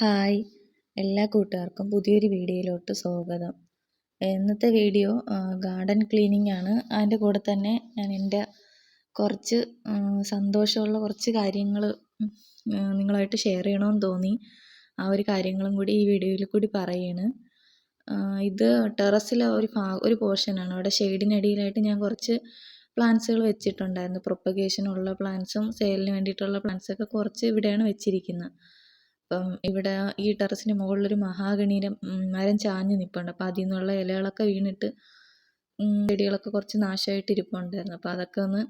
Hi. എല്ലാ കൂട്ടുകാർക്കും പുതിയൊരു വീഡിയോയിലോട്ട് സ്വാഗതം. ഇന്നത്തെ വീഡിയോ ഗാർഡൻ ക്ലീനിങ് ആണ്. അതിന്റെ കൂടെ തന്നെ ഞാൻ എന്റെ കുറച്ച് സന്തോഷമുള്ള കുറച്ച് കാര്യങ്ങൾ നിങ്ങളായിട്ട് ഷെയർ ചെയ്യണമെന്ന് തോന്നി. ആ ഒരു കാര്യങ്ങളും കൂടി ഈ വീഡിയോയിൽ കൂടി പറയുകയാണ് ഇത് ടെറസിലെ ഒരു ഭാ ഒരു പോർഷനാണ് അവിടെ ഷെയ്ഡിനടിയിലായിട്ട് ഞാൻ കുറച്ച് പ്ലാന്റ്സുകൾ വെച്ചിട്ടുണ്ടായിരുന്നു. പ്രൊപ്പഗേഷനുള്ള പ്ലാന്റ്സും സെയിലിന് വേണ്ടിയിട്ടുള്ള പ്ലാന്റ്സൊക്കെ കുറച്ച് ഇവിടെയാണ് വെച്ചിരിക്കുന്നത്. അപ്പം ഇവിടെ ഈ ടെറസിന് മുകളിലൊരു മഹാഗണിയുടെ മരം ചാഞ്ഞ് നിൽപ്പുണ്ട് അപ്പം അതിൽ നിന്നുള്ള ഇലകളൊക്കെ വീണിട്ട് ചെടികളൊക്കെ കുറച്ച് നാശമായിട്ട് ഇരിപ്പുണ്ടായിരുന്നു. അപ്പോൾ അതൊക്കെ ഒന്ന്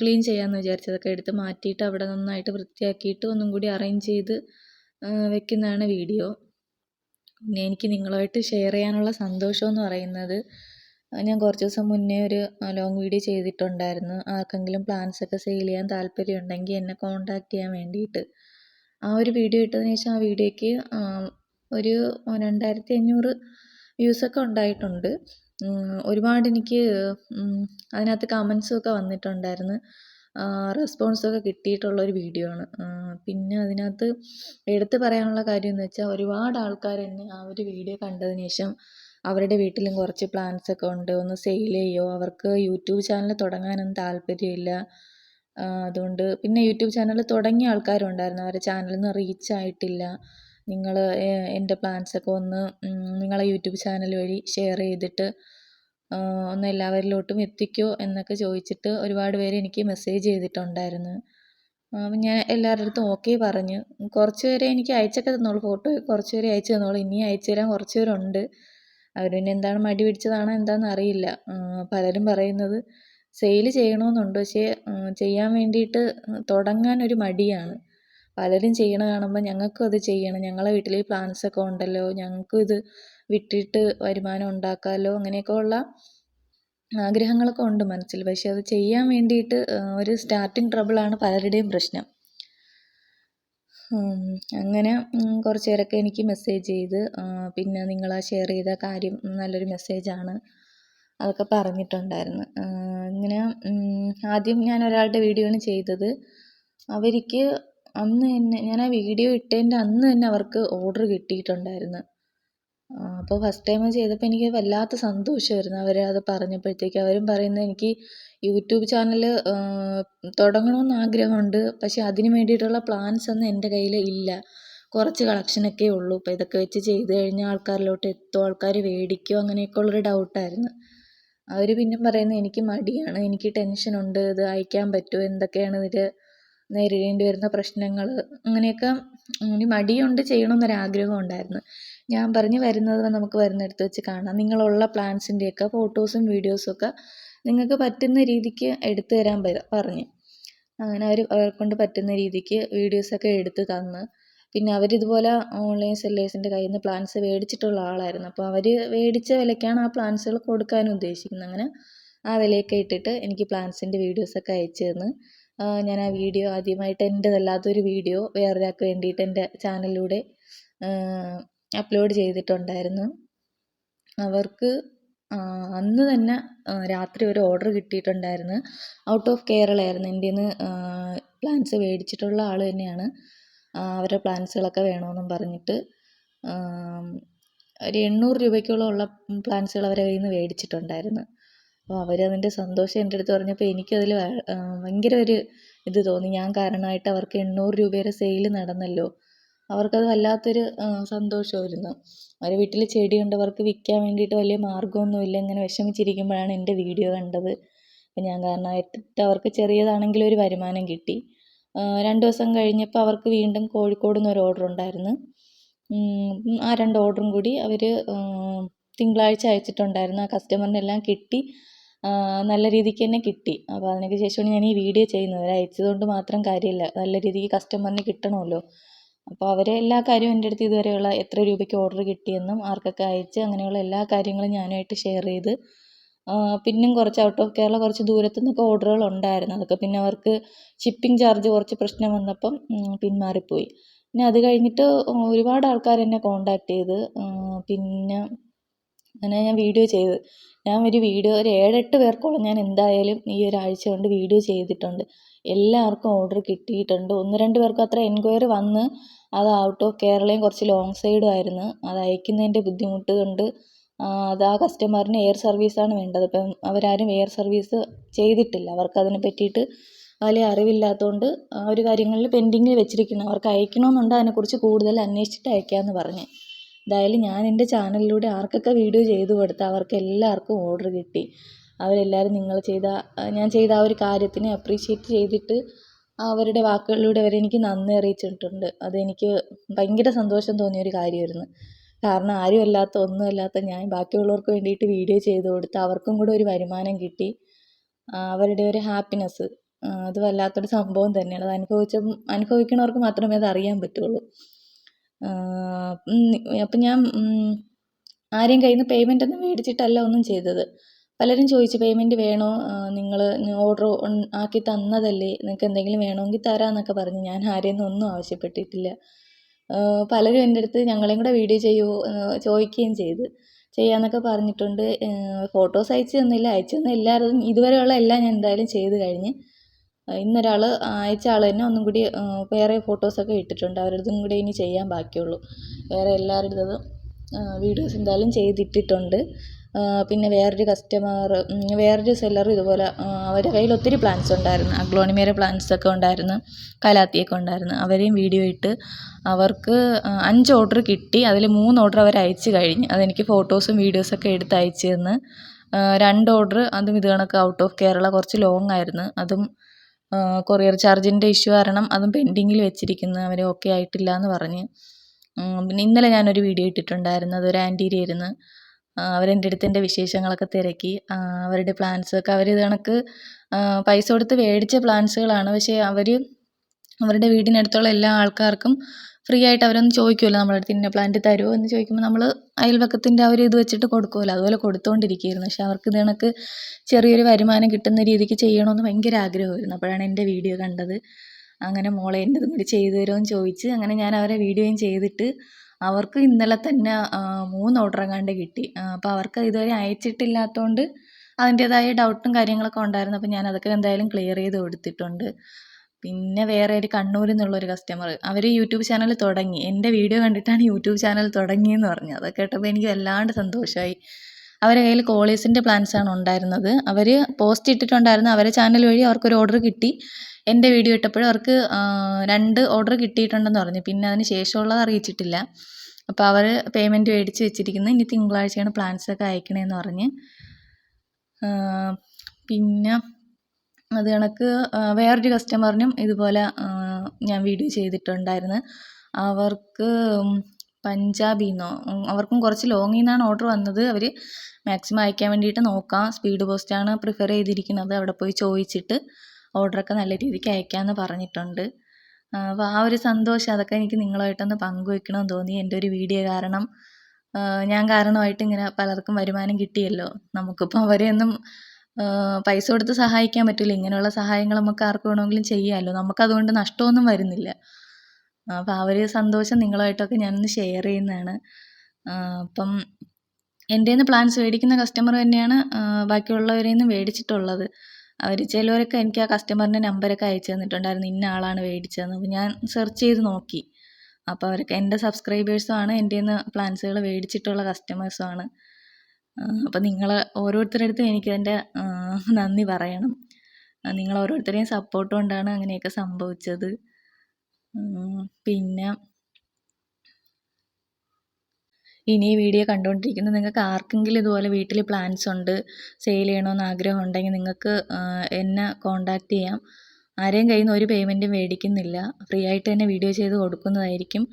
ക്ലീൻ ചെയ്യാമെന്ന് വിചാരിച്ചു അതൊക്കെ എടുത്ത് മാറ്റിയിട്ട് അവിടെ നന്നായിട്ട് വൃത്തിയാക്കിയിട്ട് ഒന്നും കൂടി അറേഞ്ച് ചെയ്ത് വെക്കുന്നതാണ് വീഡിയോ. പിന്നെ എനിക്ക് നിങ്ങളുമായിട്ട് ഷെയർ ചെയ്യാനുള്ള സന്തോഷം എന്ന് പറയുന്നത് ഞാൻ കുറച്ച് ദിവസം മുന്നേ ഒരു ലോങ് വീഡിയോ ചെയ്തിട്ടുണ്ടായിരുന്നു. ആർക്കെങ്കിലും പ്ലാൻസ് ഒക്കെ സെയിൽ ചെയ്യാൻ താല്പര്യം ഉണ്ടെങ്കിൽ എന്നെ കോൺടാക്റ്റ് ചെയ്യാൻ വേണ്ടിയിട്ട്. ആ ഒരു വീഡിയോ ഇട്ടതിന് ശേഷം ആ വീഡിയോയ്ക്ക് ഒരു രണ്ടായിരത്തി അഞ്ഞൂറ് വ്യൂസൊക്കെ ഉണ്ടായിട്ടുണ്ട്. ഒരുപാട് എനിക്ക് അതിനകത്ത് കമൻസും ഒക്കെ വന്നിട്ടുണ്ടായിരുന്നു. റെസ്പോൺസൊക്കെ കിട്ടിയിട്ടുള്ള ഒരു വീഡിയോ ആണ്. പിന്നെ അതിനകത്ത് എടുത്തു പറയാനുള്ള കാര്യം എന്ന് വെച്ചാൽ ഒരുപാട് ആൾക്കാർ എന്നെ ആ ഒരു വീഡിയോ കണ്ടതിന് ശേഷം അവരുടെ വീട്ടിലും കുറച്ച് പ്ലാന്റ്സ് ഒക്കെ ഉണ്ട്. ഒന്ന് സെയിൽ ചെയ്യുമോ അവർക്ക് യൂട്യൂബ് ചാനൽ തുടങ്ങാനൊന്നും താല്പര്യമില്ല. അതുകൊണ്ട് പിന്നെ യൂട്യൂബ് ചാനൽ തുടങ്ങിയ ആൾക്കാരുണ്ടായിരുന്നു. അവരെ ചാനലൊന്നും റീച്ച് ആയിട്ടില്ല. നിങ്ങൾ എന്റെ പ്ലാൻസൊക്കെ ഒന്ന് നിങ്ങളെ യൂട്യൂബ് ചാനൽ വഴി ഷെയർ ചെയ്തിട്ട് ഒന്ന് എല്ലാവരിലോട്ടും എത്തിക്കോ എന്നൊക്കെ ചോദിച്ചിട്ട് ഒരുപാട് പേര് എനിക്ക് മെസ്സേജ് ചെയ്തിട്ടുണ്ടായിരുന്നു. ഞാൻ എല്ലാവരുടെ അടുത്തും ഓക്കെ പറഞ്ഞു. കുറച്ച് പേരെ എനിക്ക് അയച്ചൊക്കെ തന്നോളൂ ഫോട്ടോ കുറച്ച് പേരെ അയച്ചു തന്നോളൂ. ഇനിയും അയച്ചു തരാൻ കുറച്ച് പേരുണ്ട്. അവർ പിന്നെ എന്താണ് മടി പിടിച്ചതാണോ എന്താണെന്ന് അറിയില്ല പലരും പറയുന്നത് സെയിൽ ചെയ്യണമെന്നുണ്ട് പക്ഷേ ചെയ്യാൻ വേണ്ടിയിട്ട് തുടങ്ങാൻ ഒരു മടിയാണ്. പലരും ചെയ്യണ കാണുമ്പോൾ ഞങ്ങൾക്കും അത് ചെയ്യണം. ഞങ്ങളെ വീട്ടിൽ ഒക്കെ ഉണ്ടല്ലോ. ഞങ്ങൾക്കും ഇത് വിട്ടിട്ട് വരുമാനം ഉണ്ടാക്കാമല്ലോ അങ്ങനെയൊക്കെ ഉള്ള ആഗ്രഹങ്ങളൊക്കെ ഉണ്ട് മനസ്സിൽ. പക്ഷെ അത് ചെയ്യാൻ വേണ്ടിയിട്ട് ഒരു സ്റ്റാർട്ടിങ് ട്രബിളാണ് പലരുടെയും പ്രശ്നം. അങ്ങനെ കുറച്ച് പേരൊക്കെ എനിക്ക് മെസ്സേജ് ചെയ്ത് പിന്നെ നിങ്ങൾ ഷെയർ ചെയ്ത കാര്യം നല്ലൊരു മെസ്സേജാണ് അതൊക്കെ പറഞ്ഞിട്ടുണ്ടായിരുന്നു. ഇങ്ങനെ ആദ്യം ഞാൻ ഒരാളുടെ വീഡിയോ ആണ് ചെയ്തത്. അവർക്ക് അന്ന് തന്നെ ഞാൻ ആ വീഡിയോ ഇട്ടതിന്റെ അന്ന് തന്നെ അവർക്ക് ഓർഡർ കിട്ടിയിട്ടുണ്ടായിരുന്നു. അപ്പോൾ ഫസ്റ്റ് ടൈം ചെയ്തപ്പോൾ എനിക്ക് വല്ലാത്ത സന്തോഷമായിരുന്നു അവർ അത് പറഞ്ഞപ്പോഴത്തേക്ക്. അവരും പറയുന്നത് എനിക്ക് യൂട്യൂബ് ചാനൽ തുടങ്ങണമെന്ന് ആഗ്രഹമുണ്ട്. പക്ഷേ അതിന് വേണ്ടിയിട്ടുള്ള പ്ലാൻസ് ഒന്നും എന്റെ കയ്യിൽ ഇല്ല. കുറച്ച് കളക്ഷനൊക്കെ ഉള്ളൂ. അപ്പോൾ ഇതൊക്കെ വെച്ച് ചെയ്ത് കഴിഞ്ഞാൽ ആൾക്കാരിലോട്ട് എത്തുമോ ആൾക്കാർ മേടിക്കുമോ അങ്ങനെയൊക്കെ ഉള്ളൊരു ഡൗട്ടായിരുന്നു അവർ പിന്നെ പറയുന്നത് എനിക്ക് മടിയാണ് എനിക്ക് ടെൻഷൻ ഉണ്ട് ഇത് അയക്കാൻ പറ്റുമോ എന്തൊക്കെയാണ് ഇതിൽ നേരിടേണ്ടി വരുന്ന പ്രശ്നങ്ങൾ അങ്ങനെയൊക്കെ ഇനി മടിയുണ്ട് ചെയ്യണമെന്നൊരാഗ്രഹം ഉണ്ടായിരുന്നു. ഞാൻ പറഞ്ഞു വരുന്നത് നമുക്ക് വരുന്നിടത്ത് വെച്ച് കാണാം. നിങ്ങളുള്ള പ്ലാൻസിന്റെയൊക്കെ ഫോട്ടോസും വീഡിയോസും ഒക്കെ നിങ്ങൾക്ക് പറ്റുന്ന രീതിക്ക് എടുത്തു തരാൻ പറഞ്ഞു. അങ്ങനെ അവർ അവരെക്കൊണ്ട് പറ്റുന്ന രീതിക്ക് വീഡിയോസൊക്കെ എടുത്ത് തന്ന്. പിന്നെ അവരിതുപോലെ ഓൺലൈൻ സെല്ലേഴ്സിന്റെ കയ്യിൽ നിന്ന് പ്ലാൻസ് മേടിച്ചിട്ടുള്ള ആളായിരുന്നു. അപ്പോൾ അവർ മേടിച്ച വിലയ്ക്കാണ് ആ പ്ലാൻസുകൾ കൊടുക്കാനും ഉദ്ദേശിക്കുന്നത്. അങ്ങനെ ആ വിലയൊക്കെ ഇട്ടിട്ട് എനിക്ക് പ്ലാൻസിന്റെ വീഡിയോസൊക്കെ അയച്ചു തന്ന്. ഞാൻ ആ വീഡിയോ ആദ്യമായിട്ട് എന്റെതല്ലാത്തൊരു വീഡിയോ വേറൊരാൾക്ക് വേണ്ടിയിട്ട് എന്റെ ചാനലിലൂടെ അപ്ലോഡ് ചെയ്തിട്ടുണ്ടായിരുന്നു. അവർക്ക് അന്ന് തന്നെ രാത്രി ഒരു ഓർഡർ കിട്ടിയിട്ടുണ്ടായിരുന്നു. ഔട്ട് ഓഫ് കേരളയായിരുന്നു എന്റെ നിന്ന് പ്ലാൻസ് മേടിച്ചിട്ടുള്ള ആൾ തന്നെയാണ്. അവരുടെ പ്ലാൻസുകളൊക്കെ വേണമെന്നും പറഞ്ഞിട്ട് ഒരു എണ്ണൂറ് രൂപയ്ക്കോളം ഉള്ള പ്ലാൻസുകൾ അവരുടെ കയ്യിൽ നിന്ന് മേടിച്ചിട്ടുണ്ടായിരുന്നു അപ്പോൾ അവരതിന്റെ സന്തോഷം എന്റെ അടുത്ത് പറഞ്ഞപ്പോൾ എനിക്കതിൽ ഭയങ്കര ഒരു ഇത് തോന്നി. ഞാൻ കാരണമായിട്ട് അവർക്ക് എണ്ണൂറ് രൂപയുടെ സെയിൽ നടന്നല്ലോ. അവർക്കത് വല്ലാത്തൊരു സന്തോഷമായിരുന്നു. അവരെ വീട്ടിൽ ചെടി കണ്ടവർക്ക് വിൽക്കാൻ വേണ്ടിയിട്ട് വലിയ മാർഗമൊന്നുമില്ല. ഇങ്ങനെ വിഷമിച്ചിരിക്കുമ്പോഴാണ് എന്റെ വീഡിയോ കണ്ടത്. അപ്പോൾ ഞാൻ കാരണമായിട്ട് അവർക്ക് ചെറിയതാണെങ്കിലും ഒരു വരുമാനം കിട്ടി. രണ്ട് ദിവസം കഴിഞ്ഞപ്പോൾ അവർക്ക് വീണ്ടും കോഴിക്കോട് നിന്ന് ഒരു ഓർഡർ ഉണ്ടായിരുന്നു. ആ രണ്ട് ഓർഡറും കൂടി അവർ തിങ്കളാഴ്ച അയച്ചിട്ടുണ്ടായിരുന്നു. ആ കസ്റ്റമറിനെല്ലാം കിട്ടി. നല്ല രീതിക്ക് തന്നെ കിട്ടി. അപ്പോൾ അതിനൊക്കെ ശേഷമാണ് ഞാൻ ഈ വീഡിയോ ചെയ്യുന്നത്. അയച്ചതുകൊണ്ട് മാത്രം കാര്യമില്ല. നല്ല രീതിക്ക് കസ്റ്റമറിന് കിട്ടണമല്ലോ. അപ്പോൾ അവരെ എല്ലാ കാര്യവും എന്റെ അടുത്ത് ഇതുവരെയുള്ള എത്ര രൂപയ്ക്ക് ഓർഡർ കിട്ടിയെന്നും ആർക്കൊക്കെ അയച്ച് അങ്ങനെയുള്ള എല്ലാ കാര്യങ്ങളും ഞാനുമായിട്ട് ഷെയർ ചെയ്ത് പിന്നെയും കുറച്ച് ഔട്ട് ഓഫ് കേരള കുറച്ച് ദൂരത്തു നിന്നൊക്കെ ഓർഡറുകൾ ഉണ്ടായിരുന്നു. അതൊക്കെ പിന്നെ അവർക്ക് ഷിപ്പിംഗ് ചാർജ് കുറച്ച് പ്രശ്നം വന്നപ്പം പിന്മാറിപ്പോയി. പിന്നെ അത് കഴിഞ്ഞിട്ട് ഒരുപാട് ആൾക്കാർ എന്നെ കോണ്ടാക്ട് ചെയ്ത്. പിന്നെ അങ്ങനെ ഞാൻ വീഡിയോ ചെയ്ത്. ഞാൻ ഒരു വീഡിയോ ഒരു ഏഴെട്ട് പേർക്കോളം ഞാൻ എന്തായാലും ഈ ഒരാഴ്ച കൊണ്ട് വീഡിയോ ചെയ്തിട്ടുണ്ട്. എല്ലാവർക്കും ഓർഡർ കിട്ടിയിട്ടുണ്ട്. ഒന്ന് രണ്ട് പേർക്ക് അത്ര എൻക്വയറി വന്ന് അത് ഔട്ട് ഓഫ് കേരളയും കുറച്ച് ലോങ് സൈഡും ആയിരുന്നു. അത് അയക്കുന്നതിന്റെ ബുദ്ധിമുട്ട് കൊണ്ട് അത് ആ കസ്റ്റമറിന് എയർ സർവീസാണ് വേണ്ടത്. അപ്പം അവരാരും എയർ സർവീസ് ചെയ്തിട്ടില്ല. അവർക്ക് അതിനെ പറ്റിയിട്ട് വലിയ അറിവില്ലാത്തതുകൊണ്ട് ആ ഒരു കാര്യങ്ങളിൽ പെൻഡിങ്ങിൽ വെച്ചിരിക്കുന്നു. അവർക്ക് അയക്കണമെന്നുണ്ട് അതിനെക്കുറിച്ച് കൂടുതൽ അന്വേഷിച്ചിട്ട് അയക്കാമെന്ന് പറഞ്ഞു. എന്തായാലും ഞാൻ എന്റെ ചാനലിലൂടെ ആർക്കൊക്കെ വീഡിയോ ചെയ്തു കൊടുത്ത് അവർക്ക് എല്ലാവർക്കും ഓർഡർ കിട്ടി. അവരെല്ലാവരും നിങ്ങൾ ചെയ്ത ഞാൻ ചെയ്ത ആ ഒരു കാര്യത്തിനെ അപ്രീഷിയേറ്റ് ചെയ്തിട്ട് അവരുടെ വാക്കുകളിലൂടെ അവരെനിക്ക് നന്ദി അറിയിച്ചിട്ടുണ്ട്. അതെനിക്ക് ഭയങ്കര സന്തോഷം തോന്നിയ ഒരു കാര്യമായിരുന്നു. കാരണം ആരുമല്ലാത്ത ഒന്നുമല്ലാത്ത ഞാൻ ബാക്കിയുള്ളവർക്ക് വേണ്ടിയിട്ട് വീഡിയോ ചെയ്ത് കൊടുത്ത് അവർക്കും കൂടെ ഒരു വരുമാനം കിട്ടി. അവരുടെ ഒരു ഹാപ്പിനെസ് അത് വല്ലാത്തൊരു സംഭവം തന്നെയാണ്. അത് അനുഭവിച്ച അനുഭവിക്കണവർക്ക് മാത്രമേ അത് അറിയാൻ പറ്റുള്ളൂ. അപ്പം ഞാൻ ആരെയും കയ്യിൽ നിന്ന് പേയ്മെന്റ് ഒന്നും മേടിച്ചിട്ടല്ല ഒന്നും ചെയ്തത്. പലരും ചോദിച്ചു പേയ്മെന്റ് വേണോ? നിങ്ങൾ ഓർഡർ ആക്കി തന്നതല്ലേ? നിങ്ങൾക്ക് എന്തെങ്കിലും വേണമെങ്കിൽ തരാമെന്നൊക്കെ പറഞ്ഞു. ഞാൻ ആരെയൊന്നും ഒന്നും ആവശ്യപ്പെട്ടിട്ടില്ല. പലരും എന്റെ അടുത്ത് ഞങ്ങളെയും കൂടെ വീഡിയോ ചെയ്യുമോ ചോദിക്കുകയും ചെയ്ത്. ചെയ്യാമെന്നൊക്കെ പറഞ്ഞിട്ടുണ്ട്. ഫോട്ടോസ് അയച്ചു തന്നില്ല. അയച്ചു തന്ന എല്ലാവരും ഇതുവരെയുള്ള എല്ലാം ഞാൻ എന്തായാലും ചെയ്ത് കഴിഞ്ഞ് ഇന്നൊരാൾ അയച്ച ആൾ തന്നെ ഒന്നും കൂടി വേറെ ഫോട്ടോസൊക്കെ ഇട്ടിട്ടുണ്ട്. അവരടുത്തും കൂടി ഇനി ചെയ്യാൻ ബാക്കിയുള്ളൂ. വേറെ എല്ലാവരുടേതും വീഡിയോസ് എന്തായാലും ചെയ്തിട്ടിട്ടുണ്ട്. പിന്നെ വേറൊരു കസ്റ്റമർ വേറൊരു സെല്ലർ ഇതുപോലെ അവരുടെ കയ്യിൽ ഒത്തിരി പ്ലാന്റ്സ് ഉണ്ടായിരുന്നു. അഗ്ലോണിമേര പ്ലാന്റ്സ് ഒക്കെ ഉണ്ടായിരുന്നു. കലാത്തിയൊക്കെ ഉണ്ടായിരുന്നു. അവരെയും വീഡിയോ ഇട്ട് അവർക്ക് അഞ്ച് ഓർഡർ കിട്ടി. അതിൽ മൂന്ന് ഓർഡർ അവർ അയച്ചു കഴിഞ്ഞു അതെനിക്ക് ഫോട്ടോസും വീഡിയോസൊക്കെ എടുത്ത് അയച്ചു തന്ന്. രണ്ട് ഓർഡർ അതും ഇത് കണക്ക് ഔട്ട് ഓഫ് കേരള കുറച്ച് ലോങ് ആയിരുന്നു. അതും കൊറിയർ ചാർജിന്റെ ഇഷ്യൂ കാരണം അതും പെൻഡിങ്ങിൽ വെച്ചിരിക്കുന്നു. അവർ ഓക്കെ ആയിട്ടില്ല എന്ന് പറഞ്ഞ് പിന്നെ ഇന്നലെ ഞാനൊരു വീഡിയോ ഇട്ടിട്ടുണ്ടായിരുന്നു. അതൊരു ആന്റീരി ആയിരുന്നു. അവരെന്റെ അടുത്ത് എന്റെ വിശേഷങ്ങളൊക്കെ തിരക്കി. അവരുടെ പ്ലാൻസൊക്കെ അവർ കണക്ക് പൈസ കൊടുത്ത് മേടിച്ച പ്ലാൻസുകളാണ് പക്ഷേ അവർ അവരുടെ വീടിനടുത്തുള്ള എല്ലാ ആൾക്കാർക്കും ഫ്രീ ആയിട്ട് അവരൊന്ന് ചോദിക്കുമല്ലോ നമ്മുടെ അടുത്ത് ഇന്ന പ്ലാന്റ് തരുമോ എന്ന് ചോദിക്കുമ്പോൾ നമ്മൾ അയൽവക്കത്തിന്റെ അവർ ഇത് വെച്ചിട്ട് കൊടുക്കുമല്ലോ അതുപോലെ കൊടുത്തുകൊണ്ടിരിക്കുകയായിരുന്നു പക്ഷേ അവർക്ക് ഇത് കണക്ക് ചെറിയൊരു വരുമാനം കിട്ടുന്ന രീതിക്ക് ചെയ്യണമെന്ന് ഭയങ്കര ആഗ്രഹമായിരുന്നു. അപ്പോഴാണ് എന്റെ വീഡിയോ കണ്ടത്. അങ്ങനെ മോളെ എന്റെ കൂടി ചെയ്തു തരുമോ എന്ന് ചോദിച്ച് അങ്ങനെ ഞാൻ അവരെ വീഡിയോയും ചെയ്തിട്ട് അവർക്ക് ഇന്നലെ തന്നെ മൂന്ന് ഓർഡർ എങ്ങാണ്ട് കിട്ടി അപ്പോൾ അവർക്ക് ഇതുവരെ അയച്ചിട്ടില്ലാത്തതുകൊണ്ട് അതിന്റേതായ ഡൗട്ടും കാര്യങ്ങളൊക്കെ ഉണ്ടായിരുന്നു. അപ്പോൾ ഞാൻ അതൊക്കെ എന്തായാലും ക്ലിയർ ചെയ്ത് കൊടുത്തിട്ടുണ്ട്. പിന്നെ വേറെ ഒരു കണ്ണൂരിൽ നിന്നുള്ളൊരു കസ്റ്റമർ അവർ യൂട്യൂബ് ചാനൽ തുടങ്ങി. എന്റെ വീഡിയോ കണ്ടിട്ടാണ് യൂട്യൂബ് ചാനൽ തുടങ്ങിയെന്ന് പറഞ്ഞു. അതൊക്കെ കേട്ടപ്പോൾ എനിക്ക് വല്ലാണ്ട് സന്തോഷമായി അവരുടെ കയ്യിൽ കോളീസിന്റെ ആണ് ഉണ്ടായിരുന്നത്. അവർ പോസ്റ്റ് ഇട്ടിട്ടുണ്ടായിരുന്നു. അവരുടെ ചാനൽ വഴി അവർക്കൊരു ഓർഡർ കിട്ടി. എന്റെ വീഡിയോ ഇട്ടപ്പോൾ അവർക്ക് രണ്ട് ഓർഡർ കിട്ടിയിട്ടുണ്ടെന്ന് പറഞ്ഞു. പിന്നെ അതിന് ശേഷമുള്ളത് അറിയിച്ചിട്ടില്ല. അപ്പോൾ അവർ പേയ്മെന്റ് മേടിച്ച് വെച്ചിരിക്കുന്നു. ഇനി തിങ്കളാഴ്ചയാണ് പ്ലാൻസൊക്കെ അയക്കണേന്ന് പറഞ്ഞ്. പിന്നെ അത് കണക്ക് വേറൊരു കസ്റ്റമറിനും ഇതുപോലെ ഞാൻ വീഡിയോ ചെയ്തിട്ടുണ്ടായിരുന്നു. അവർക്ക് പഞ്ചാബിൽ നിന്നോ അവർക്കും കുറച്ച് ലോങ്ങിൽ നിന്നാണ് ഓർഡർ വന്നത്. അവർ മാക്സിമം അയക്കാൻ വേണ്ടിയിട്ട് നോക്കാം. സ്പീഡ് പോസ്റ്റാണ് പ്രിഫർ ചെയ്തിരിക്കുന്നത്. അവിടെ പോയി ചോദിച്ചിട്ട് ഓർഡറൊക്കെ നല്ല രീതിക്ക് അയക്കാമെന്ന് പറഞ്ഞിട്ടുണ്ട്. അപ്പോൾ ആ ഒരു സന്തോഷം അതൊക്കെ എനിക്ക് നിങ്ങളുമായിട്ടൊന്ന് പങ്കുവെക്കണമെന്ന് തോന്നി. എന്റെ ഒരു വീഡിയോ കാരണം ഞാൻ കാരണമായിട്ട് ഇങ്ങനെ പലർക്കും വരുമാനം കിട്ടിയല്ലോ. നമുക്കിപ്പോൾ അവരെയൊന്നും പൈസ കൊടുത്ത് സഹായിക്കാൻ പറ്റില്ല. ഇങ്ങനെയുള്ള സഹായങ്ങൾ നമുക്ക് ആർക്ക് വേണമെങ്കിലും ചെയ്യാമല്ലോ നമുക്കതുകൊണ്ട് നഷ്ടമൊന്നും വരുന്നില്ല. അപ്പോൾ ആ ഒരു സന്തോഷം നിങ്ങളുമായിട്ടൊക്കെ ഞാനൊന്ന് ഷെയർ ചെയ്യുന്നതാണ്. അപ്പം എന്റെ നിന്ന് പ്ലാൻസ് മേടിക്കുന്ന കസ്റ്റമർ തന്നെയാണ് ബാക്കിയുള്ളവരിൽ നിന്ന് മേടിച്ചിട്ടുള്ളത്. അവർ ചിലവരൊക്കെ എനിക്ക് ആ കസ്റ്റമറിന്റെ നമ്പരൊക്കെ അയച്ചു തന്നിട്ടുണ്ടായിരുന്നു ഇന്ന ആളാണ് മേടിച്ചതെന്ന്. അപ്പോൾ ഞാൻ സെർച്ച് ചെയ്ത് നോക്കി. അപ്പോൾ അവരൊക്കെ എന്റെ സബ്സ്ക്രൈബേഴ്സും ആണ് എന്റെ നിന്ന് പ്ലാൻസുകൾ മേടിച്ചിട്ടുള്ള കസ്റ്റമേഴ്സും ആണ്. അപ്പോൾ നിങ്ങൾ ഓരോരുത്തരുടെ അടുത്തും എനിക്കതിന്റെ നന്ദി പറയണം. നിങ്ങൾ ഓരോരുത്തരെയും സപ്പോർട്ട് കൊണ്ടാണ് അങ്ങനെയൊക്കെ സംഭവിച്ചത്. പിന്നെ ഇനി ഈ വീഡിയോ കണ്ടുകൊണ്ടിരിക്കുന്ന നിങ്ങൾക്ക് ആർക്കെങ്കിലും ഇതുപോലെ വീട്ടിൽ പ്ലാൻസ് ഉണ്ട് സെയിൽ ചെയ്യണമെന്ന് ആഗ്രഹം ഉണ്ടെങ്കിൽ നിങ്ങൾക്ക് എന്നെ കോൺടാക്റ്റ് ചെയ്യാം. ആരെയും കയ്യിൽ നിന്ന് ഒരു പേയ്മെന്റും മേടിക്കുന്നില്ല. ഫ്രീ ആയിട്ട് തന്നെ വീഡിയോ ചെയ്ത് കൊടുക്കുന്നതായിരിക്കും.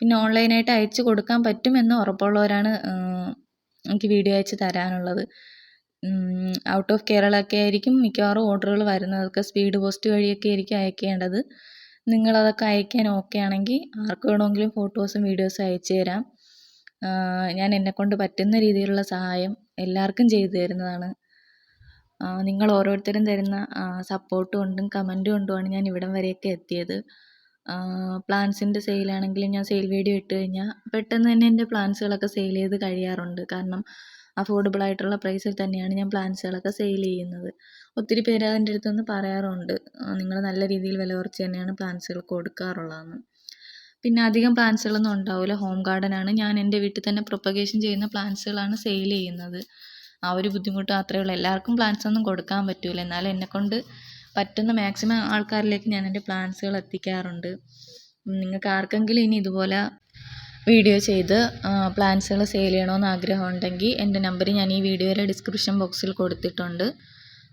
പിന്നെ ഓൺലൈനായിട്ട് അയച്ചു കൊടുക്കാൻ പറ്റുമെന്ന് ഉറപ്പുള്ളവരാണ് എനിക്ക് വീഡിയോ അയച്ച് തരാനുള്ളത്. ഔട്ട് ഓഫ് കേരള ഒക്കെ ആയിരിക്കും മിക്കവാറും ഓർഡറുകൾ വരുന്നതൊക്കെ സ്പീഡ് പോസ്റ്റ് വഴിയൊക്കെ ആയിരിക്കും അയക്കേണ്ടത്. നിങ്ങളതൊക്കെ അയക്കാൻ ഓക്കെ ആണെങ്കിൽ ആർക്ക് വേണമെങ്കിലും ഫോട്ടോസും വീഡിയോസും അയച്ചു തരാം. ഞാൻ എന്നെക്കൊണ്ട് പറ്റുന്ന രീതിയിലുള്ള സഹായം എല്ലാവർക്കും ചെയ്തു തരുന്നതാണ്. നിങ്ങൾ ഓരോരുത്തരും തരുന്ന സപ്പോർട്ട് കൊണ്ടും കമന്റ് കൊണ്ടുമാണ് ഞാൻ ഇവിടം വരെയൊക്കെ എത്തിയത്. പ്ലാൻസിന്റെ സെയിലാണെങ്കിലും ഞാൻ സെയിൽ വീഡിയോ ഇട്ട് കഴിഞ്ഞാൽ പെട്ടെന്ന് തന്നെ എന്റെ പ്ലാൻസുകളൊക്കെ സെയിൽ ചെയ്ത് കഴിയാറുണ്ട്. കാരണം അഫോർഡബിൾ ആയിട്ടുള്ള പ്രൈസിൽ തന്നെയാണ് ഞാൻ പ്ലാന്റ്സുകളൊക്കെ സെയിൽ ചെയ്യുന്നത്. ഒത്തിരി പേര് അതിന്റെ അടുത്ത് പറയാറുണ്ട് നിങ്ങൾ നല്ല രീതിയിൽ വില കുറച്ച് തന്നെയാണ് പ്ലാന്റ്സുകൾ കൊടുക്കാറുള്ളതെന്ന്. പിന്നെ അധികം പ്ലാന്റ്സുകളൊന്നും ഉണ്ടാവില്ല. ഹോം ഗാർഡനാണ് ഞാൻ എന്റെ വീട്ടിൽ തന്നെ പ്രൊപ്പഗേഷൻ ചെയ്യുന്ന പ്ലാന്റ്സുകളാണ് സെയിൽ ചെയ്യുന്നത്. ആ ഒരു ബുദ്ധിമുട്ട് മാത്രമേ ഉള്ളൂ. എല്ലാവർക്കും പ്ലാന്റ്സ് ഒന്നും കൊടുക്കാൻ പറ്റില്ല എന്നാലും എന്നെക്കൊണ്ട് പറ്റുന്ന മാക്സിമം ആൾക്കാരിലേക്ക് ഞാൻ എന്റെ പ്ലാന്റ്സുകൾ എത്തിക്കാറുണ്ട്. നിങ്ങൾക്ക് ആർക്കെങ്കിലും ഇനി ഇതുപോലെ വീഡിയോ ചെയ്ത് പ്ലാന്റ്സുകൾ സെയിൽ ചെയ്യണമെന്ന് ആഗ്രഹം ഉണ്ടെങ്കിൽ എന്റെ നമ്പർ ഞാൻ ഈ വീഡിയോയുടെ ഡിസ്ക്രിപ്ഷൻ ബോക്സിൽ കൊടുത്തിട്ടുണ്ട്.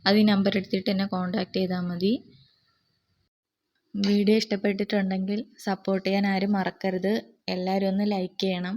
അത് ഈ നമ്പർ എടുത്തിട്ട് എന്നെ കോൺടാക്റ്റ് ചെയ്താൽ മതി. വീഡിയോ ഇഷ്ടപ്പെട്ടിട്ടുണ്ടെങ്കിൽ സപ്പോർട്ട് ചെയ്യാൻ ആരും മറക്കരുത്. എല്ലാവരും ഒന്ന് ലൈക്ക് ചെയ്യണം.